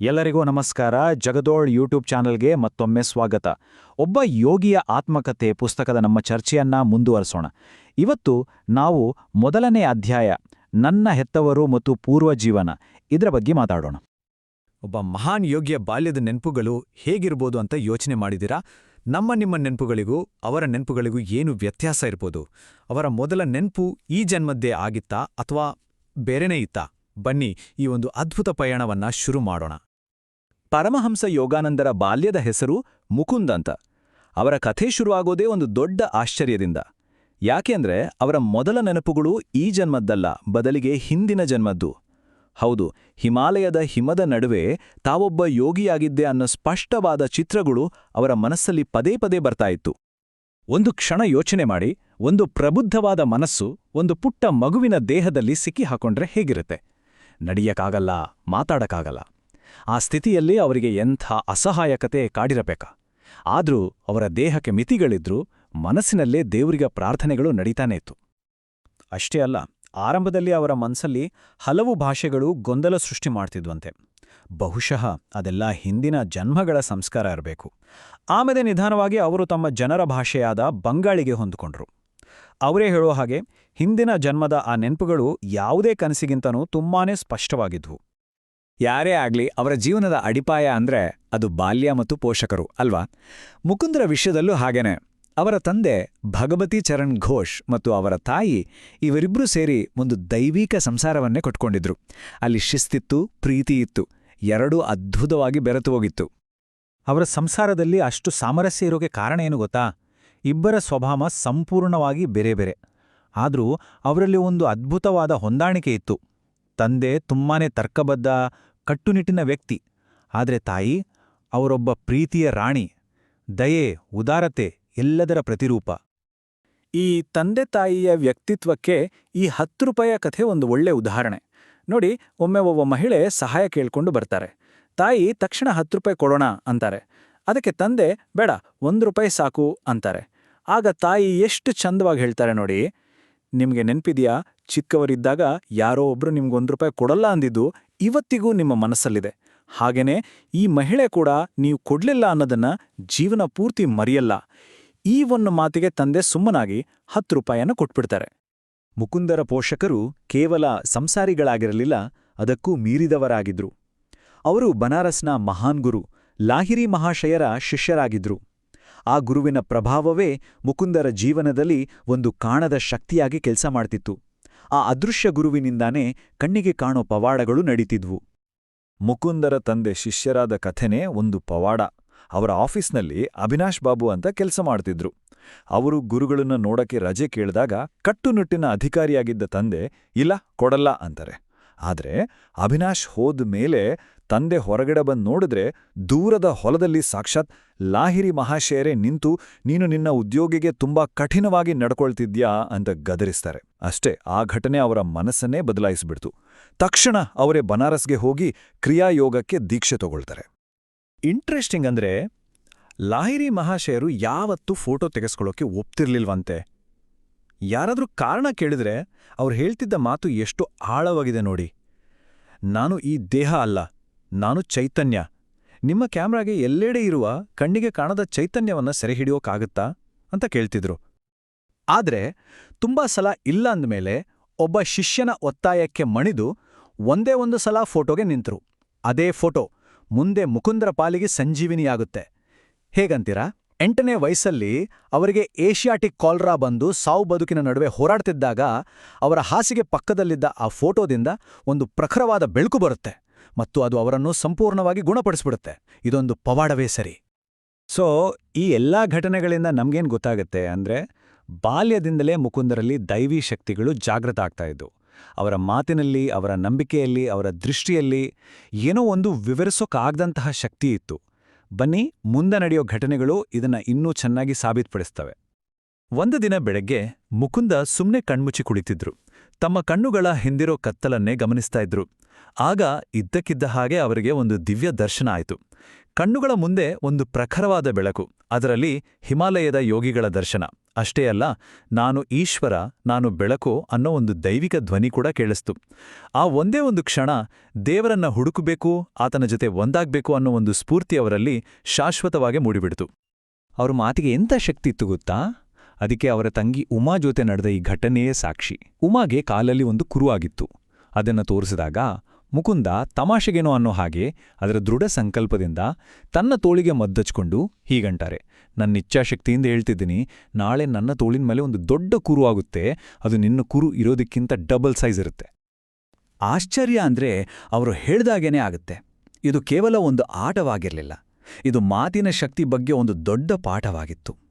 ಎಲ್ಲರಿಗೂ ನಮಸ್ಕಾರ. ಜಗದೋಳ್ ಯೂಟ್ಯೂಬ್ ಚಾನೆಲ್ಗೆ ಮತ್ತೊಮ್ಮೆ ಸ್ವಾಗತ. ಒಬ್ಬ ಯೋಗಿಯ ಆತ್ಮಕಥೆ ಪುಸ್ತಕದ ನಮ್ಮ ಚರ್ಚೆಯನ್ನ ಮುಂದುವರಿಸೋಣ. ಇವತ್ತು ನಾವು ಮೊದಲನೇ ಅಧ್ಯಾಯ, ನನ್ನ ಹೆತ್ತವರು ಮತ್ತು ಪೂರ್ವ ಜೀವನ, ಇದರ ಬಗ್ಗೆ ಮಾತಾಡೋಣ. ಒಬ್ಬ ಮಹಾನ್ ಯೋಗಿಯ ಬಾಲ್ಯದ ನೆನಪುಗಳು ಹೇಗಿರ್ಬೋದು ಅಂತ ಯೋಚನೆ ಮಾಡಿದಿರಾ ನಮ್ಮ ನಿಮ್ಮ ನೆನಪುಗಳಿಗೂ, ಅವರ ನೆನಪುಗಳಿಗೂ ಏನು ವ್ಯತ್ಯಾಸ ಇರ್ಬೋದು? ಅವರ ಮೊದಲ ನೆನಪು ಈ ಜನ್ಮದ್ದೇ ಆಗಿತ್ತಾ ಅಥವಾ ಬೇರೆನೇ ಇತ್ತಾ? ಬನ್ನಿ ಈ ಒಂದು ಅದ್ಭುತ ಪಯಣವನ್ನ ಶುರು ಮಾಡೋಣ. ಪರಮಹಂಸ ಯೋಗಾನಂದರ ಬಾಲ್ಯದ ಹೆಸರು ಮುಕುಂದ್ ಅಂತ ಅವರ ಕಥೆ ಶುರುವಾಗೋದೇ ಒಂದು ದೊಡ್ಡ ಆಶ್ಚರ್ಯದಿಂದ. ಯಾಕೆಂದ್ರೆ ಅವರ ಮೊದಲ ನೆನಪುಗಳು ಈ ಜನ್ಮದ್ದಲ್ಲ, ಬದಲಿಗೆ ಹಿಂದಿನ ಜನ್ಮದ್ದು. ಹೌದು, ಹಿಮಾಲಯದ ಹಿಮದ ನಡುವೆ ತಾವೊಬ್ಬ ಯೋಗಿಯಾಗಿದ್ದೆ ಅನ್ನೋ ಸ್ಪಷ್ಟವಾದ ಚಿತ್ರಗಳು ಅವರ ಮನಸ್ಸಲ್ಲಿ ಪದೇ ಪದೇ ಬರ್ತಾ ಇತ್ತು. ಒಂದು ಕ್ಷಣ ಯೋಚನೆ ಮಾಡಿ, ಒಂದು ಪ್ರಬುದ್ಧವಾದ ಮನಸ್ಸು ಒಂದು ಪುಟ್ಟ ಮಗುವಿನ ದೇಹದಲ್ಲಿ ಸಿಕ್ಕಿಹಾಕೊಂಡ್ರೆ ಹೇಗಿರುತ್ತೆ? ನಡೆಯಕ್ಕಾಗಲ್ಲ, ಮಾತಾಡಕ್ಕಾಗಲ್ಲ. ಆ ಸ್ಥಿತಿಯಲ್ಲಿ ಅವರಿಗೆ ಎಂಥ ಅಸಹಾಯಕತೆ ಕಾಡಿರಬೇಕ? ಆದರೂ ಅವರ ದೇಹಕ್ಕೆ ಮಿತಿಗಳಿದ್ರೂ ಮನಸ್ಸಿನಲ್ಲೇ ದೇವರಿಗೆ ಪ್ರಾರ್ಥನೆಗಳು ನಡೀತಾನೇ ಇತ್ತು. ಅಷ್ಟೇ ಅಲ್ಲ, ಆರಂಭದಲ್ಲಿ ಅವರ ಮನಸ್ಸಲ್ಲಿ ಹಲವು ಭಾಷೆಗಳು ಗೊಂದಲ ಸೃಷ್ಟಿ ಮಾಡ್ತಿದ್ವಂತೆ. ಬಹುಶಃ ಅದೆಲ್ಲ ಹಿಂದಿನ ಜನ್ಮಗಳ ಸಂಸ್ಕಾರ ಇರಬೇಕು. ಆಮೇಲೆ ನಿಧಾನವಾಗಿ ಅವರು ತಮ್ಮ ಜನರ ಭಾಷೆಯಾದ ಬಂಗಾಳಿಗೆ ಹೊಂದಿಕೊಂಡ್ರು. ಅವರೇ ಹೇಳೋ ಹಾಗೆ ಹಿಂದಿನ ಜನ್ಮದ ಆ ನೆನಪುಗಳು ಯಾವುದೇ ಕನಸಿಗಿಂತನೂ ತುಂಬಾನೇ ಸ್ಪಷ್ಟವಾಗಿದ್ವು. ಯಾರೇ ಆಗ್ಲಿ ಅವರ ಜೀವನದ ಅಡಿಪಾಯ ಅಂದ್ರೆ ಅದು ಬಾಲ್ಯ ಮತ್ತು ಪೋಷಕರು, ಅಲ್ವಾ? ಮುಕುಂದರ ವಿಷಯದಲ್ಲೂ ಹಾಗೇನೆ. ಅವರ ತಂದೆ ಭಗವತಿ ಚರಣ್ ಘೋಷ್ ಮತ್ತು ಅವರ ತಾಯಿ ಇವರಿಬ್ರೂ ಸೇರಿ ಒಂದು ದೈವಿಕ ಸಂಸಾರವನ್ನೇ ಕೊಟ್ಕೊಂಡಿದ್ರು. ಅಲ್ಲಿ ಶಿಸ್ತಿತ್ತು, ಪ್ರೀತಿ ಇತ್ತು, ಎರಡೂ ಅದ್ಭುತವಾಗಿ ಬೆರೆತು ಹೋಗಿತ್ತು. ಅವರ ಸಂಸಾರದಲ್ಲಿ ಅಷ್ಟು ಸಾಮರಸ್ಯ ಇರೋಕೆ ಕಾರಣ ಏನು ಗೊತ್ತಾ? ಇಬ್ಬರ ಸ್ವಭಾವ ಸಂಪೂರ್ಣವಾಗಿ ಬೇರೆ ಬೇರೆ. ಆದರೂ ಅವರಲ್ಲಿ ಒಂದು ಅದ್ಭುತವಾದ ಹೊಂದಾಣಿಕೆ ಇತ್ತು. ತಂದೆ ತುಂಬಾನೇ ತರ್ಕಬದ್ಧ, ಕಟ್ಟುನಿಟ್ಟಿನ ವ್ಯಕ್ತಿ. ಆದರೆ ತಾಯಿ, ಅವರೊಬ್ಬ ಪ್ರೀತಿಯ ರಾಣಿ, ದಯೆ, ಉದಾರತೆ ಎಲ್ಲದರ ಪ್ರತಿರೂಪ. ಈ ತಂದೆ ತಾಯಿಯ ವ್ಯಕ್ತಿತ್ವಕ್ಕೆ ಈ ಹತ್ತು ರೂಪಾಯ ಕಥೆ ಒಂದು ಒಳ್ಳೆ ಉದಾಹರಣೆ. ನೋಡಿ, ಒಮ್ಮೆ ಒಬ್ಬ ಮಹಿಳೆ ಸಹಾಯ ಕೇಳ್ಕೊಂಡು ಬರ್ತಾರೆ. ತಾಯಿ, ತಕ್ಷಣ ಹತ್ತು ರೂಪಾಯಿ ಕೊಡೋಣ ಅಂತಾರೆ. ಅದಕ್ಕೆ ತಂದೆ, ಬೇಡ, ಒಂದು ರೂಪಾಯಿ ಸಾಕು ಅಂತಾರೆ. ಆಗ ತಾಯಿ ಎಷ್ಟು ಚಂದವಾಗಿ ಹೇಳ್ತಾರೆ ನೋಡಿ. ನಿಮಗೆ ನೆನ್ಪಿದ್ಯಾ? ಚಿಕ್ಕವರಿದ್ದಾಗ ಯಾರೋ ಒಬ್ರು ನಿಮ್ಗೊಂದು ರೂಪಾಯಿ ಕೊಡಲ್ಲ ಅಂದಿದ್ದು ಇವತ್ತಿಗೂ ನಿಮ್ಮ ಮನಸ್ಸಲ್ಲಿದೆ. ಹಾಗೇನೆ ಈ ಮಹಿಳೆ ಕೂಡ ನೀವು ಕೊಡ್ಲಿಲ್ಲ ಅನ್ನೋದನ್ನ ಜೀವನ ಪೂರ್ತಿ ಮರೆಯಲ್ಲ. ಈ ಒಂದು ಮಾತಿಗೆ ತಂದೆ ಸುಮ್ಮನಾಗಿ ಹತ್ತು ರೂಪಾಯಿಯನ್ನು ಕೊಟ್ಬಿಡ್ತಾರೆ. ಮುಕುಂದರ ಪೋಷಕರು ಕೇವಲ ಸಂಸಾರಿಗಳಾಗಿರಲಿಲ್ಲ, ಅದಕ್ಕೂ ಮೀರಿದವರಾಗಿದ್ರು. ಅವರು ಬನಾರಸ್ನ ಮಹಾನ್ ಗುರು, ಲಾಹಿರಿ ಮಹಾಶಯರ ಶಿಷ್ಯರಾಗಿದ್ರು. ಆ ಗುರುವಿನ ಪ್ರಭಾವವೇ ಮುಕುಂದರ ಜೀವನದಲ್ಲಿ ಒಂದು ಕಾಣದ ಶಕ್ತಿಯಾಗಿ ಕೆಲಸ ಮಾಡ್ತಿತ್ತು. ಆ ಅದೃಶ್ಯ ಗುರುವಿನಿಂದಾನೇ ಕಣ್ಣಿಗೆ ಕಾಣೋ ಪವಾಡಗಳು ನಡೀತಿದ್ವು. ಮುಕುಂದರ ತಂದೆ ಶಿಷ್ಯರಾದ ಕಥೆನೇ ಒಂದು ಪವಾಡ. ಅವರ ಆಫೀಸ್ನಲ್ಲಿ ಅಭಿನಾಶ್ ಬಾಬು ಅಂತ ಕೆಲಸ ಮಾಡ್ತಿದ್ರು. ಅವರು ಗುರುಗಳನ್ನ ನೋಡಕ್ಕೆ ರಜೆ ಕೇಳಿದಾಗ ಕಟ್ಟುನಿಟ್ಟಿನ ಅಧಿಕಾರಿಯಾಗಿದ್ದ ತಂದೆ, ಇಲ್ಲ, ಕೊಡಲ್ಲ ಅಂತಾರೆ. ಆದರೆ ಅಭಿನಾಶ್ ಹೋದ ಮೇಲೆ ತಂದೆ ಹೊರಗಡೆ ಬಂದು ನೋಡಿದ್ರೆ ದೂರದ ಹೊಲದಲ್ಲಿ ಸಾಕ್ಷಾತ್ ಲಾಹಿರಿ ಮಹಾಶಯರೇ ನಿಂತು, ನೀನು ನಿನ್ನ ಉದ್ಯೋಗಿಗೆ ತುಂಬಾ ಕಠಿಣವಾಗಿ ನಡ್ಕೊಳ್ತಿದ್ಯಾ? ಅಂತ ಗದರಿಸ್ತಾರೆ. ಅಷ್ಟೇ, ಆ ಘಟನೆ ಅವರ ಮನಸ್ಸನ್ನೇ ಬದಲಾಯಿಸಿಬಿಡ್ತು. ತಕ್ಷಣ ಅವರೇ ಬನಾರಸ್ಗೆ ಹೋಗಿ ಕ್ರಿಯಾಯೋಗಕ್ಕೆ ದೀಕ್ಷೆ ತಗೊಳ್ತಾರೆ. ಇಂಟ್ರೆಸ್ಟಿಂಗ್ ಅಂದ್ರೆ, ಲಾಹಿರಿ ಮಹಾಶಯರು ಯಾವತ್ತೂ ಫೋಟೋ ತೆಗೆಸ್ಕೊಳ್ಳೋಕೆ ಒಪ್ತಿರ್ಲಿಲ್ವಂತೆ. ಯಾರಾದರೂ ಕಾರಣ ಕೇಳಿದ್ರೆ ಅವ್ರು ಹೇಳ್ತಿದ್ದ ಮಾತು ಎಷ್ಟು ಆಳವಾಗಿದೆ ನೋಡಿ. ನಾನು ಈ ದೇಹ ಅಲ್ಲ. ನಾನು ಚೈತನ್ಯ. ನಿಮ್ಮ ಕ್ಯಾಮ್ರಾಗೆ ಎಲ್ಲೆಡೆ ಇರುವ ಕಣ್ಣಿಗೆ ಕಾಣದ ಚೈತನ್ಯವನ್ನ ಸೆರೆಹಿಡಿಯೋಕ್ಕಾಗತ್ತಾ ಅಂತ ಕೇಳ್ತಿದ್ರು. ಆದ್ರೆ, ತುಂಬಾ ಸಲ ಇಲ್ಲ ಅಂದ್ಮೇಲೆ ಒಬ್ಬ ಶಿಷ್ಯನ ಒತ್ತಾಯಕ್ಕೆ ಮಣಿದು ಒಂದೇ ಒಂದು ಸಲ ಫೋಟೋಗೆ ನಿಂತರು. ಅದೇ ಫೋಟೋ ಮುಂದೆ ಮುಕುಂದರ ಪಾಲಿಗೆ ಸಂಜೀವಿನಿಯಾಗುತ್ತೆ. ಹೇಗಂತೀರಾ? ಎಂಟನೇ ವಯಸ್ಸಲ್ಲಿ ಅವರಿಗೆ ಏಷಿಯಾಟಿಕ್ ಕಾಲ್ರಾ ಬಂದು ಸಾವು ಬದುಕಿನ ನಡುವೆ ಹೋರಾಡ್ತಿದ್ದಾಗ ಅವರ ಹಾಸಿಗೆ ಪಕ್ಕದಲ್ಲಿದ್ದ ಆ ಫೋಟೋದಿಂದ ಒಂದು ಪ್ರಖರವಾದ ಬೆಳಕು ಬರುತ್ತೆ. ಮತ್ತು ಅದು ಅವರನ್ನು ಸಂಪೂರ್ಣವಾಗಿ ಗುಣಪಡಿಸ್ಬಿಡುತ್ತೆ. ಇದೊಂದು ಪವಾಡವೇ ಸರಿ. ಸೊ ಈ ಎಲ್ಲಾ ಘಟನೆಗಳಿಂದ ನಮಗೇನು ಗೊತ್ತಾಗುತ್ತೆ ಅಂದ್ರೆ, ಬಾಲ್ಯದಿಂದಲೇ ಮುಕುಂದರಲ್ಲಿ ದೈವಿ ಶಕ್ತಿಗಳು ಜಾಗೃತ ಆಗ್ತಾ ಇದ್ದು ಅವರ ಮಾತಿನಲ್ಲಿ, ಅವರ ನಂಬಿಕೆಯಲ್ಲಿ, ಅವರ ದೃಷ್ಟಿಯಲ್ಲಿ ಏನೋ ಒಂದು ವಿವರಿಸೋಕ್ಕಾಗದಂತಹ ಶಕ್ತಿ ಇತ್ತು. ಬನ್ನಿ, ಮುಂದೆ ನಡೆಯೋ ಘಟನೆಗಳು ಇದನ್ನ ಇನ್ನೂ ಚೆನ್ನಾಗಿ ಸಾಬೀತುಪಡಿಸ್ತವೆ. ಒಂದು ದಿನ ಬೆಳಗ್ಗೆ ಮುಕುಂದ ಸುಮ್ಮನೆ ಕಣ್ಮುಚ್ಚಿ ಕುಳಿತಿದ್ರು. ತಮ್ಮ ಕಣ್ಣುಗಳ ಹಿಂದಿರೋ ಕತ್ತಲನ್ನೇ ಗಮನಿಸ್ತಾ ಇದ್ರು. ಆಗ ಇದ್ದಕ್ಕಿದ್ದ ಹಾಗೆ ಅವರಿಗೆ ಒಂದು ದಿವ್ಯ ದರ್ಶನ ಆಯಿತು. ಕಣ್ಣುಗಳ ಮುಂದೆ ಒಂದು ಪ್ರಖರವಾದ ಬೆಳಕು, ಅದರಲ್ಲಿ ಹಿಮಾಲಯದ ಯೋಗಿಗಳ ದರ್ಶನ. ಅಷ್ಟೇ ಅಲ್ಲ, ನಾನು ಈಶ್ವರ, ನಾನು ಬೆಳಕು ಅನ್ನೋ ಒಂದು ದೈವಿಕ ಧ್ವನಿ ಕೂಡ ಕೇಳಿಸ್ತು. ಆ ಒಂದೇ ಒಂದು ಕ್ಷಣ ದೇವರನ್ನ ಹುಡುಕಬೇಕು, ಆತನ ಜೊತೆ ಒಂದಾಗಬೇಕು ಅನ್ನೋ ಒಂದು ಸ್ಫೂರ್ತಿ ಅವರಲ್ಲಿ ಶಾಶ್ವತವಾಗಿ ಮೂಡಿಬಿಡ್ತು. ಅವ್ರ ಮಾತಿಗೆ ಎಂಥ ಶಕ್ತಿ ಇತ್ತು ಗೊತ್ತಾ? ಅದಕ್ಕೆ ಅವರ ತಂಗಿ ಉಮಾ ಜೊತೆ ನಡೆದ ಈ ಘಟನೆಯೇ ಸಾಕ್ಷಿ. ಉಮಾಗೆ ಕಾಲಲ್ಲಿ ಒಂದು ಕುರು ಆಗಿತ್ತು ಅದನ್ನು ತೋರಿಸಿದಾಗ, ಮುಕುಂದ ತಮಾಷೆಗೇನೋ ಅನ್ನೋ ಹಾಗೆ ಅದರ ದೃಢ ಸಂಕಲ್ಪದಿಂದ ತನ್ನ ತೋಳಿಗೆ ಮದ್ದಚ್ಕೊಂಡು ಹೀಗಂಟಾರೆ ನನ್ನ ಇಚ್ಛಾಶಕ್ತಿಯಿಂದ ಹೇಳ್ತಿದ್ದೀನಿ, ನಾಳೆ ನನ್ನ ತೋಳಿನ ಮೇಲೆ ಒಂದು ದೊಡ್ಡ ಕುರು ಆಗುತ್ತೆ, ಅದು ನಿನ್ನ ಕುರು ಇರೋದಕ್ಕಿಂತ ಡಬಲ್ ಸೈಜ್ ಇರುತ್ತೆ. ಆಶ್ಚರ್ಯ ಅಂದ್ರೆ ಅವರು ಹೇಳ್ದಾಗೇನೆ ಆಗುತ್ತೆ. ಇದು ಕೇವಲ ಒಂದು ಆಟವಾಗಿರಲಿಲ್ಲ. ಇದು ಮಾತಿನ ಶಕ್ತಿ ಬಗ್ಗೆ ಒಂದು ದೊಡ್ಡ ಪಾಠವಾಗಿತ್ತು.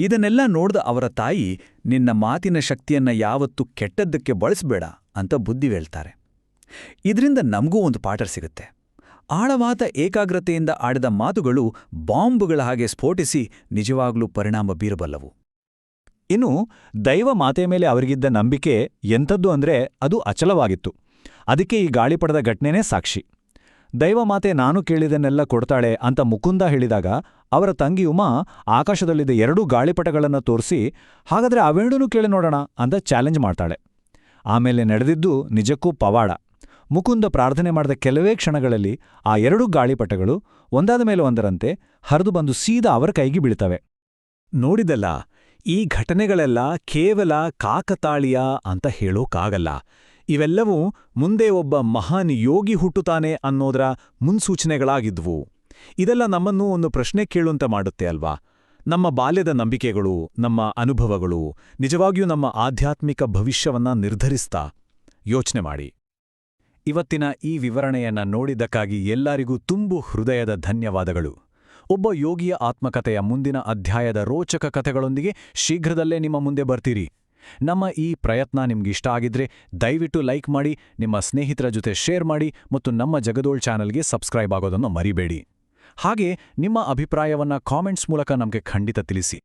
ಇದನ್ನೆಲ್ಲ ನೋಡ್ದ ಅವರ ತಾಯಿ, ನಿನ್ನ ಮಾತಿನ ಶಕ್ತಿಯನ್ನ ಯಾವತ್ತೂ ಕೆಟ್ಟದ್ದಕ್ಕೆ ಬಳಸಬೇಡ ಅಂತ ಬುದ್ಧಿ ಹೇಳ್ತಾರೆ. ಇದರಿಂದ ನಮಗೂ ಒಂದು ಪಾಠ ಸಿಗುತ್ತೆ. ಆಳವಾದ ಏಕಾಗ್ರತೆಯಿಂದ ಆಡಿದ ಮಾತುಗಳು ಬಾಂಬ್ಗಳ ಹಾಗೆ ಸ್ಫೋಟಿಸಿ ನಿಜವಾಗ್ಲೂ ಪರಿಣಾಮ ಬೀರಬಲ್ಲವು. ಇನ್ನು, ದೈವ ಮಾತೆ ಮೇಲೆ ಅವರಿಗಿದ್ದ ನಂಬಿಕೆ ಎಂಥದ್ದು ಅಂದ್ರೆ ಅದು ಅಚಲವಾಗಿತ್ತು. ಅದಕ್ಕೆ ಈ ಗಾಳಿಪಡದ ಘಟನೆನೇ ಸಾಕ್ಷಿ. ದೈವಮಾತೆ ನಾನು ಕೇಳಿದನ್ನೆಲ್ಲ ಕೊಡ್ತಾಳೆ ಅಂತ ಮುಕುಂದ ಹೇಳಿದಾಗ ಅವರ ತಂಗಿ ಉಮಾ ಆಕಾಶದಲ್ಲಿದ್ದ ಎರಡೂ ಗಾಳಿಪಟಗಳನ್ನು ತೋರಿಸಿ, ಹಾಗಾದ್ರೆ ಅವೆರಡೂ ಕೇಳಿ ನೋಡೋಣ ಅಂತ ಚಾಲೆಂಜ್ ಮಾಡ್ತಾಳೆ. ಆಮೇಲೆ ನಡೆದಿದ್ದು ನಿಜಕ್ಕೂ ಪವಾಡ. ಮುಕುಂದ ಪ್ರಾರ್ಥನೆ ಮಾಡಿದ ಕೆಲವೇ ಕ್ಷಣಗಳಲ್ಲಿ ಆ ಎರಡೂ ಗಾಳಿಪಟಗಳು ಒಂದಾದ ಮೇಲೆ ಒಂದರಂತೆ ಹರಿದು ಬಂದು ಸೀದಾ ಅವರ ಕೈಗೆ ಬೀಳ್ತವೆ. ನೋಡಿದಲ್ಲ, ಈ ಘಟನೆಗಳೆಲ್ಲ ಕೇವಲ ಕಾಕತಾಳೀಯ ಅಂತ ಹೇಳೋಕ್ಕಾಗಲ್ಲ ಇವೆಲ್ಲವೂ ಮುಂದೆ ಒಬ್ಬ ಮಹಾನ್ ಯೋಗಿ ಹುಟ್ಟುತ್ತಾನೆ ಅನ್ನೋದರ ಮುನ್ಸೂಚನೆಗಳಾಗಿದ್ವು. ಇದೆಲ್ಲ ನಮ್ಮನ್ನು ಒಂದು ಪ್ರಶ್ನೆ ಕೇಳುವಂತೆ ಮಾಡುತ್ತೆ ಅಲ್ವಾ? ನಮ್ಮ ಬಾಲ್ಯದ ನಂಬಿಕೆಗಳು, ನಮ್ಮ ಅನುಭವಗಳು ನಿಜವಾಗಿಯೂ ನಮ್ಮ ಆಧ್ಯಾತ್ಮಿಕ ಭವಿಷ್ಯವನ್ನ ನಿರ್ಧರಿಸ್ತಾ? ಯೋಚನೆ ಮಾಡಿ. ಇವತ್ತಿನ ಈ ವಿವರಣೆಯನ್ನ ನೋಡಿದ್ದಕ್ಕಾಗಿ ಎಲ್ಲರಿಗೂ ತುಂಬು ಹೃದಯದ ಧನ್ಯವಾದಗಳು. ಒಬ್ಬ ಯೋಗಿಯ ಆತ್ಮಕಥೆಯ ಮುಂದಿನ ಅಧ್ಯಾಯದ ರೋಚಕ ಕಥೆಗಳೊಂದಿಗೆ ಶೀಘ್ರದಲ್ಲೇ ನಿಮ್ಮ ಮುಂದೆ ಬರ್ತೀರಿ. ನಮ್ಮ ಈ ಪ್ರಯತ್ನ ನಿಮ್ಗಿಷ್ಟ ಆಗಿದ್ರೆ ದಯವಿಟ್ಟು ಲೈಕ್ ಮಾಡಿ, ನಿಮ್ಮ ಸ್ನೇಹಿತರ ಜೊತೆ ಶೇರ್ ಮಾಡಿ ಮತ್ತು ನಮ್ಮ ಜಗದೋಳ್ ಚಾನಲ್ಗೆ ಸಬ್ಸ್ಕ್ರೈಬ್ ಆಗೋದನ್ನು ಮರಿಬೇಡಿ. ಹಾಗೆ ನಿಮ್ಮ ಅಭಿಪ್ರಾಯವನ್ನ ಕಾಮೆಂಟ್ಸ್ ಮೂಲಕ ನಮಗೆ ಖಂಡಿತ ತಿಳಿಸಿ.